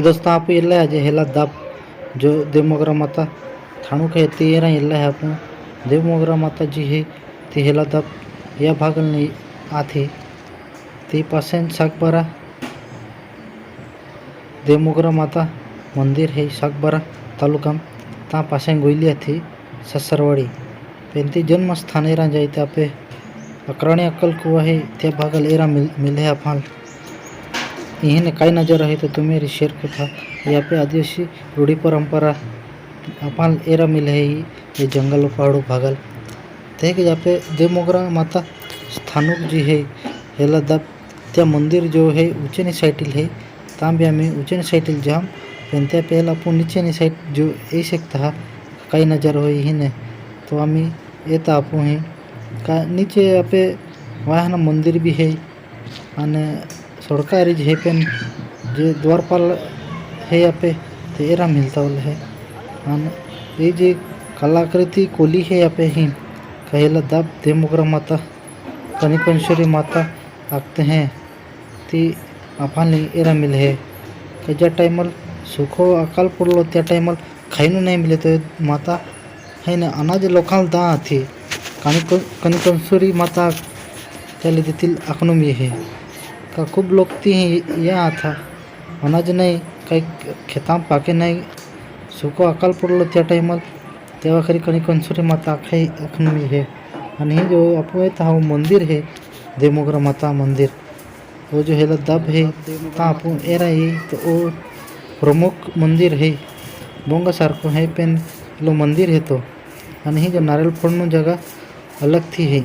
दोस्तों आप इल्ला है जे हेला दब। जो देवमोगरा माता थाणू के तेरा इल्ला है आपण देवमोगरा माता जी है ते हेला दब। या भागल नहीं आथे। ते पासेन सागबारा। देवमोगरा माता मंदिर है सागबारा तालुकाम ता पासेन गोइली आथी ससरवाड़ी। पेंती जन्म स्थान एरा जाइते आपे अकराणी अक्कल कुआ है। त्या भागल एरा मिल मिले अफाल इन्हें काय नज़र आहे तो तुम्हें री शेयर था यहाँ पे आदिवासी रूढ़ी परंपरा अपाल एरा मिल है ही, ये जंगल पहाड़ों भागल। ते कि यहाँ पे देवमोगरा माता स्थानुक जी है हेला दब त्या मंदिर जो है, ऊँचे साइटिल है ताम भी हमें ऊँचे साइटिल जाम पेंत्या पहला अपन नीचे साइड जो ए सकता काही नज़र हो ही ने? तो आम्ही येता आपू ही। का नीचे आपे वाहन मंदिर भी है અને सरकारी जे पेन, जे द्वारपाल है यहाँ पे तो एरा मिलता वाला है। ये जे कलाकृति कोली है यहाँ पे ही, कहेला दब देमुग्रा माता कनिकंश्वरी माता आखते हैं। ती आफाली एरा मिले है। कि ज्या टाइमल सुखो अकाल पडलो त्या टाइमल खाईनु नाही मिले तो माता है ना अनाज लोकांना दा थी। कणिक कनिकंश्वरी माता त्याला देतील आखणूम है। का खूप लोक ती या था। अनाज नाही काही खेताम पाके नाही। सुको अकाल पडलो त्या टायमाला तेव्हा खरी कणी कंसुरी माता अखाई अखनमी है। आणि हे जो आपू हा मंदिर है देवमोगरा माता मंदिर। वो जो है दब है, ता एरा है तो वो प्रमुख मंदिर है। बोंगा सारखो है पेन, लो मंदिर है तो। आणि ही जो नारियल फोड़नो जगह अलग थी है।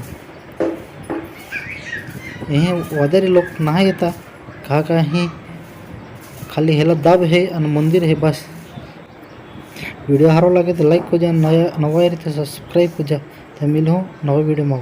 यही वादर लोग नहाए कहा का ही खाली हेला दाब है अन मंदिर है बस। वीडियो हारो लगे तो लाइक को जा, नया, नवा सब्सक्राइब को जा। तो मिलो नवा वीडियो में